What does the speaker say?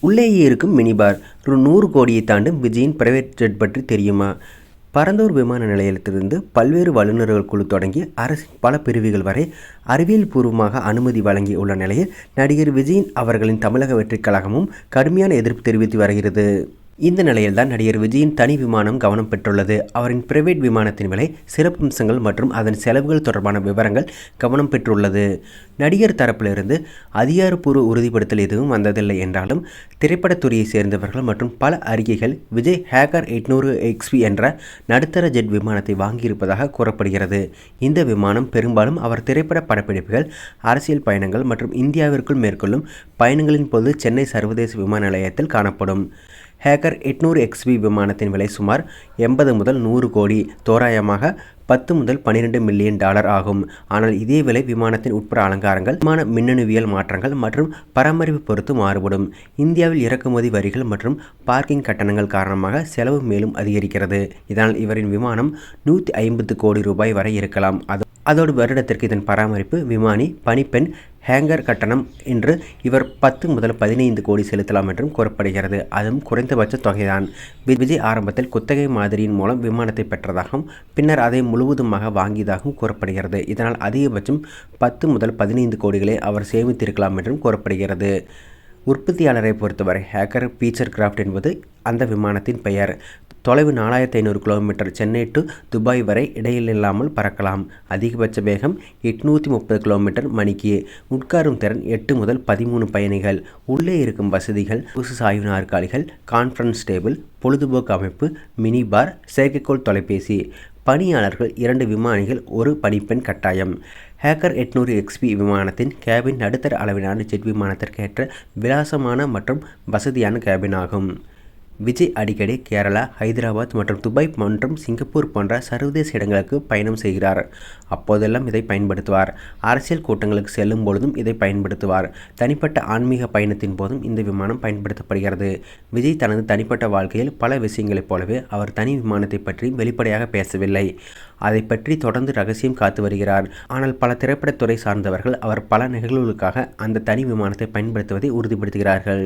உள்ளேயே இருக்கும் மினி பார் ஒரு நூறு கோடியை தாண்டும் விஜயின் பிரைவேட் ஜெட் பற்றி தெரியுமா? பரந்தூர் விமான நிலையத்திலிருந்து பல்வேறு வல்லுநர்கள் குழு தொடங்கி அரசின் பல பிரிவுகள் வரை அறிவியல் பூர்வமாக அனுமதி வழங்கி உள்ள நிலையில் நடிகர் விஜயின் அவர்களின் தமிழக வெற்றிக் கழகமும் கடுமையான எதிர்ப்பு தெரிவித்து வருகிறது. இந்த நிலையில்தான் நடிகர் விஜயின் தனி விமானம் கவனம் பெற்றுள்ளது. அவரின் பிரைவேட் விமானத்தின் விலை சிறப்பம்சங்கள் மற்றும் அதன் செலவுகள் தொடர்பான விவரங்கள் கவனம் பெற்றுள்ளது. நடிகர் தரப்பிலிருந்து அதிகாரப்பூர்வ உறுதிப்படுத்தல் எதுவும் வந்ததில்லை என்றாலும் திரைப்படத்துறையை சேர்ந்தவர்கள் மற்றும் பல அறிக்கைகள் விஜய் ஹேக்கர் எட்நூறு எக்ஸ்பி என்ற நடுத்தர ஜெட் விமானத்தை வாங்கியிருப்பதாக கூறப்படுகிறது. இந்த விமானம் பெரும்பாலும் அவர் திரைப்பட படப்பிடிப்புகள் அரசியல் பயணங்கள் மற்றும் இந்தியாவிற்குள் மேற்கொள்ளும் பயணங்களின் போது சென்னை சர்வதேச விமான நிலையத்தில் காணப்படும். ஹேக்கர் எட்நூறு எக்ஸ்பி விமானத்தின் விலை சுமார் எண்பது முதல் நூறு கோடி தோராயமாக பத்து முதல் பன்னிரெண்டு மில்லியன் டாலர் ஆகும். ஆனால் இதே விலை விமானத்தின் உட்புற அலங்காரங்கள் விமான மின்னணுவியல் மாற்றங்கள் மற்றும் பராமரிப்பு பொறுத்து மாறுபடும். இந்தியாவில் இறக்குமதி வரிகள் மற்றும் பார்க்கிங் கட்டணங்கள் காரணமாக செலவு மேலும் அதிகரிக்கிறது. இதனால் இவரின் விமானம் நூற்றி ஐம்பது கோடி ரூபாய் வரை இருக்கலாம். அது அதோடு வருடத்திற்கு இதன் பராமரிப்பு விமானி பணிப்பெண் ஹேங்கர் கட்டணம் என்று இவர் பத்து முதல் பதினைந்து கோடி செலுத்தலாம் என்றும் கூறப்படுகிறது. அதுவும் குறைந்தபட்ச தொகைதான். விஜய் ஆரம்பத்தில் குத்தகை மாதிரியின் மூலம் விமானத்தை பெற்றதாகவும் பின்னர் அதை முழுவதுமாக வாங்கியதாகவும் கூறப்படுகிறது. இதனால் அதிகபட்சம் பத்து முதல் பதினைந்து கோடிகளை அவர் சேமித்திருக்கலாம் என்றும் கூறப்படுகிறது. உற்பத்தியாளரை பொறுத்தவரை ஹேக்கர் பீச்சர் கிராஃப்ட் என்பது அந்த விமானத்தின் பெயர். தொலைவு நாலாயிரத்தி ஐநூறு கிலோமீட்டர் சென்னை டு துபாய் வரை இடையில் இல்லாமல் பறக்கலாம். அதிகபட்ச வேகம் எட்நூற்றி முப்பது கிலோமீட்டர் மணிக்கு. உட்காரும் திறன் எட்டு முதல் பதிமூணு பயணிகள். உள்ளே இருக்கும் வசதிகள் புசு சாய்வு நாற்காலிகள் கான்ஃபரன்ஸ் டேபிள் பொழுதுபோக்கு அமைப்பு மினி பார் செயற்கைக்கோள் தொலைபேசி. பணியாளர்கள் இரண்டு விமானிகள் ஒரு பணிப்பெண் கட்டாயம். ஹேக்கர் எட்நூறு எக்ஸ்பி விமானத்தின் கேபின் நடுத்தர அளவிலான ஜெட் விமானத்திற்கேற்ற விலாசமான மற்றும் வசதியான கேபின் ஆகும். விஜய் அடிக்கடி கேரளா ஹைதராபாத் மற்றும் துபாய் மற்றும் சிங்கப்பூர் போன்ற சர்வதேச இடங்களுக்கு பயணம் செய்கிறார். அப்போதெல்லாம் இதை பயன்படுத்துவார். அரசியல் கூட்டங்களுக்கு செல்லும் பொழுதும் இதை பயன்படுத்துவார். தனிப்பட்ட ஆன்மீக பயணத்தின் போதும் இந்த விமானம் பயன்படுத்தப்படுகிறது. விஜய் தனது தனிப்பட்ட வாழ்க்கையில் பல விஷயங்களைப் போலவே அவர் தனி விமானத்தை பற்றி வெளிப்படையாக பேசவில்லை. அதை பற்றி தொடர்ந்து ரகசியம் காத்து வருகிறார். ஆனால் பல திரைப்படத்துறை சார்ந்தவர்கள் அவர் பல நிகழ்வுகளுக்காக அந்த தனி விமானத்தை பயன்படுத்துவதை உறுதிப்படுத்துகிறார்கள்.